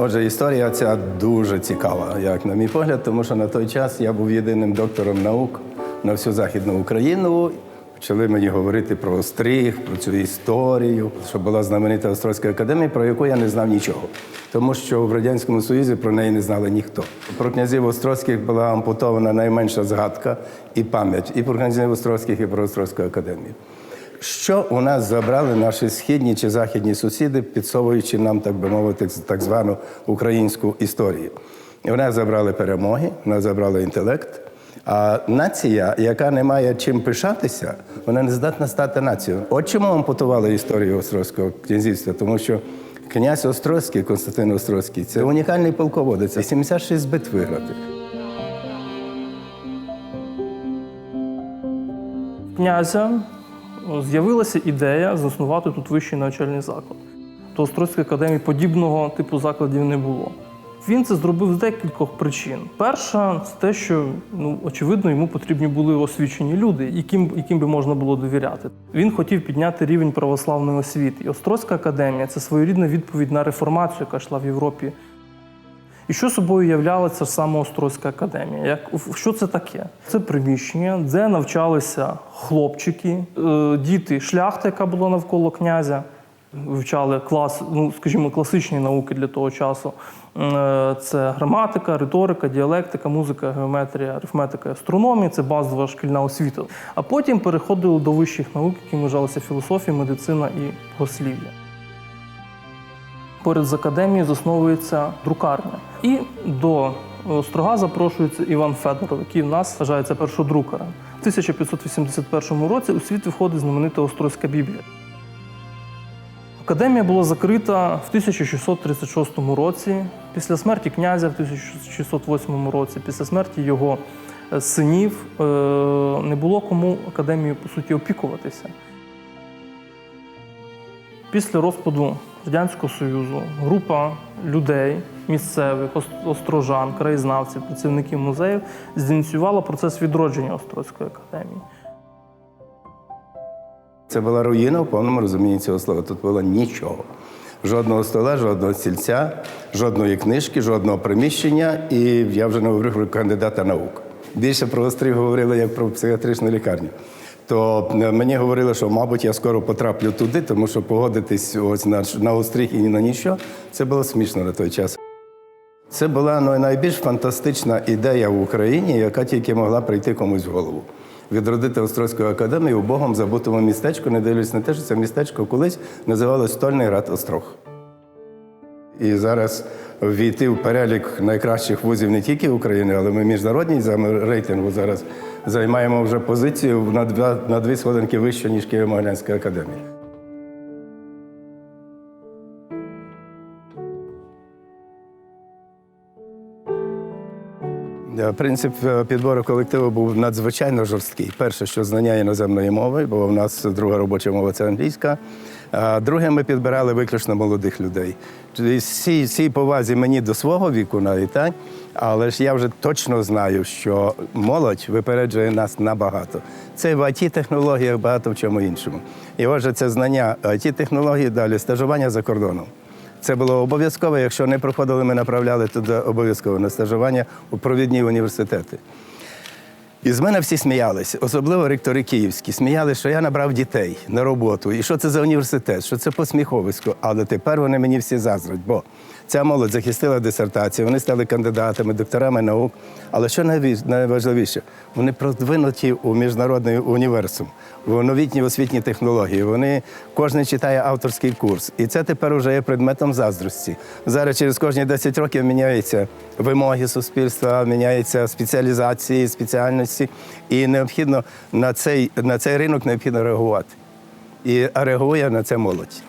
Отже, історія ця дуже цікава, як на мій погляд, тому що на той час я був єдиним доктором наук на всю Західну Україну. Почали мені говорити про Остриг, про цю історію, що була знаменита Острозька академія, про яку я не знав нічого. Тому що в Радянському Союзі про неї не знали ніхто. Про князів Острозьких була ампутована найменша згадка і пам'ять і про князів Острозьких, і про Острозьку академію. Що у нас забрали наші східні чи західні сусіди, підсовуючи нам, так би мовити, так звану українську історію? І Вони забрали перемоги, вони забрали інтелект. А нація, яка не має чим пишатися, вона не здатна стати нацією. От чому ампутували історію Острозького князівства? Тому що князь Острозький, Константин Острозький, це унікальний полководець, 76 бит виграти. князя з'явилася ідея заснувати тут вищий навчальний заклад. То Острозької академії подібного типу закладів не було. Він це зробив з декількох причин. Перша це те, що ну очевидно йому потрібні були освічені люди, яким, яким би можна було довіряти. Він хотів підняти рівень православної освіти. І Острозька академія це своєрідна відповідь на реформацію, яка йшла в Європі і що собою являла ця сама Острозька академія? Як що це таке? Це приміщення, де навчалися хлопчики, е, діти шляхти, яка була навколо князя. Вивчали клас, ну скажімо, класичні науки для того часу. Е, Це граматика, риторика, діалектика, музика, геометрія, арифметика, астрономія це базова шкільна освіта. А потім переходили до вищих наук, які вважалися філософія, медицина і богослів'я. Поряд з академією засновується друкарня. І до Острога запрошується Іван Федоров, який в нас вважається першодрукарем. В 1581 році у світ виходить знаменита Острозька Біблія. Академія була закрита в 1636 році, після смерті князя в 1608 році, після смерті його е, синів е, не було кому академією по суті опікуватися. Після розпаду Радянського Союзу група людей місцевих, острожан, краєзнавців, працівників музеїв зініціювала процес відродження Острозької академії. Це була руїна в повному розумінні цього слова. Тут було нічого. Жодного стола, жодного стільця, жодної книжки, жодного приміщення, і я вже не говорю про кандидата наук. Більше про острів говорили як про психіатричну лікарню. То е, мені говорили, що, мабуть, я скоро потраплю туди, тому що погодитись ось на, на острів і на ніщо, це було смішно на той час. Це була ну, найбільш фантастична ідея в Україні, яка тільки могла прийти комусь в голову. Відродити Острозьку академію у богом забутому містечку, не дивлячись на те, що це містечко колись називалось Стольний Рад Острог. І зараз ввійти в перелік найкращих вузів не тільки України, але ми міжнародній рейтингу зараз займаємо вже позицію на два на дві сходинки вище, ніж Києво-Могилянська академія. Е, Принцип е, підбору колективу був надзвичайно жорсткий. Перше, що знання іноземної мови, бо в нас друга робоча мова це англійська. Друге, ми підбирали виключно молодих людей. Тобто Всі, всій повазі мені до свого віку навіть так, але ж я вже точно знаю, що молодь випереджує нас набагато. Це в it технологіях багато в чому іншому. І отже, це знання it технології далі, стажування за кордоном. Це було обов'язково. Якщо не проходили, ми направляли туди обов'язково на стажування у провідні університети. І з мене всі сміялися, особливо ректори київські. Сміялися, що я набрав дітей на роботу. І що це за університет, що це посміховисько. Але тепер вони мені всі заздрять, бо ця молодь захистила дисертацію, вони стали кандидатами, докторами наук. Але що найважливіше, вони продвинуті у міжнародний універсум, в новітні освітні технології. Вони кожен читає авторський курс. І це тепер вже є предметом заздрості. Зараз через кожні 10 років міняються вимоги суспільства, міняються спеціалізації, спеціальності. І необхідно на цей, на цей ринок необхідно реагувати. І реагує на це молодь.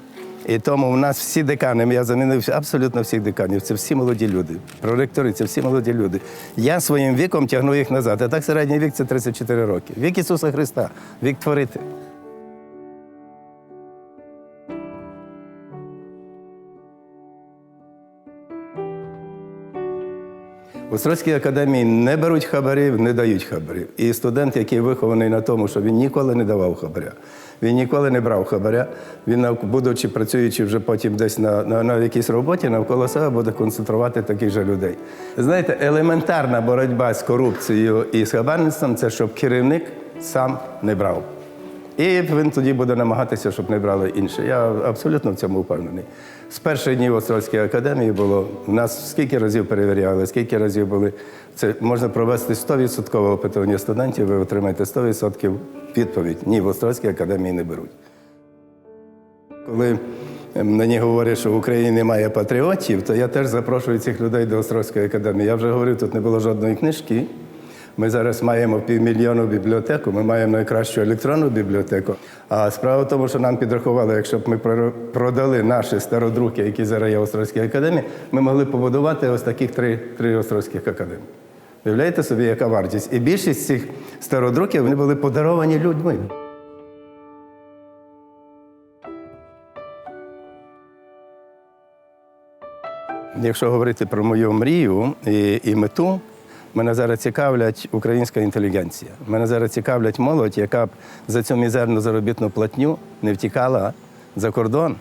І тому в нас всі декани, я замінив абсолютно всіх деканів, це всі молоді люди. Проректори це всі молоді люди. Я своїм віком тягну їх назад. А так середній вік це 34 роки. Вік Ісуса Христа, вік творити. В Острозькій академії не беруть хабарів, не дають хабарів. І студент, який вихований на тому, що він ніколи не давав хабаря, він ніколи не брав хабаря. Він, будучи працюючи вже потім десь на, на, на якійсь роботі, навколо себе буде концентрувати таких же людей. Знаєте, елементарна боротьба з корупцією і з хабарництвом це щоб керівник сам не брав. І він тоді буде намагатися, щоб не брали інші. Я абсолютно в цьому впевнений. З перших днів Острозької академії було нас скільки разів перевіряли, скільки разів були. Це можна провести 100% опитування студентів, ви отримаєте 100% відповідь. Ні, в Острозькій академії не беруть. Коли ем, мені говорять, що в Україні немає патріотів, то я теж запрошую цих людей до Острозької академії. Я вже говорив, тут не було жодної книжки. Ми зараз маємо півмільйонну бібліотеку, ми маємо найкращу електронну бібліотеку. А справа в тому, що нам підрахували, якщо б ми продали наші стародруки, які зараз є в академії, ми могли побудувати ось таких три, три Острозьких академії. Уявляєте собі, яка вартість? І більшість цих стародруків вони були подаровані людьми. Якщо говорити про мою мрію і, і мету, мене зараз цікавлять українська інтелігенція. Мене зараз цікавлять молодь, яка б за цю мізерну заробітну платню не втікала за кордон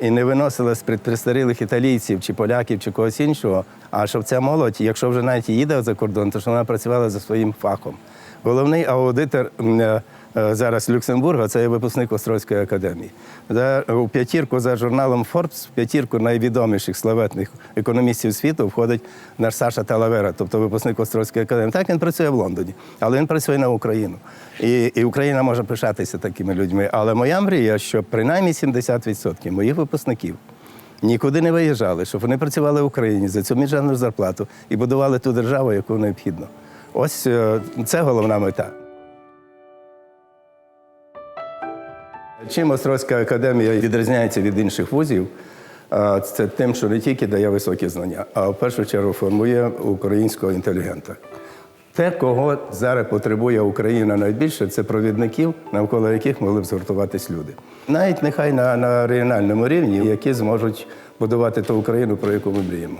і не виносила з престарілих італійців чи поляків чи когось іншого. А щоб ця молодь, якщо вже навіть їде за кордон, то щоб вона працювала за своїм фахом. Головний аудитор е, е, зараз Люксембурга це випускник Острозької академії. У п'ятірку за журналом Forbes, в п'ятірку найвідоміших славетних економістів світу входить наш Саша Талавера, тобто випускник Острозької академії. Так він працює в Лондоні, але він працює на Україну. І, і Україна може пишатися такими людьми. Але моя мрія, щоб принаймні 70% моїх випускників нікуди не виїжджали, щоб вони працювали в Україні за цю міжнародну зарплату і будували ту державу, яку необхідно. Ось е, це головна мета. Чим Острозька академія відрізняється від інших вузів, це тим, що не тільки дає високі знання, а в першу чергу формує українського інтелігента. Те, кого зараз потребує Україна найбільше, це провідників, навколо яких могли б згуртуватись люди. Навіть нехай на, на регіональному рівні, які зможуть будувати ту Україну, про яку ми мріємо.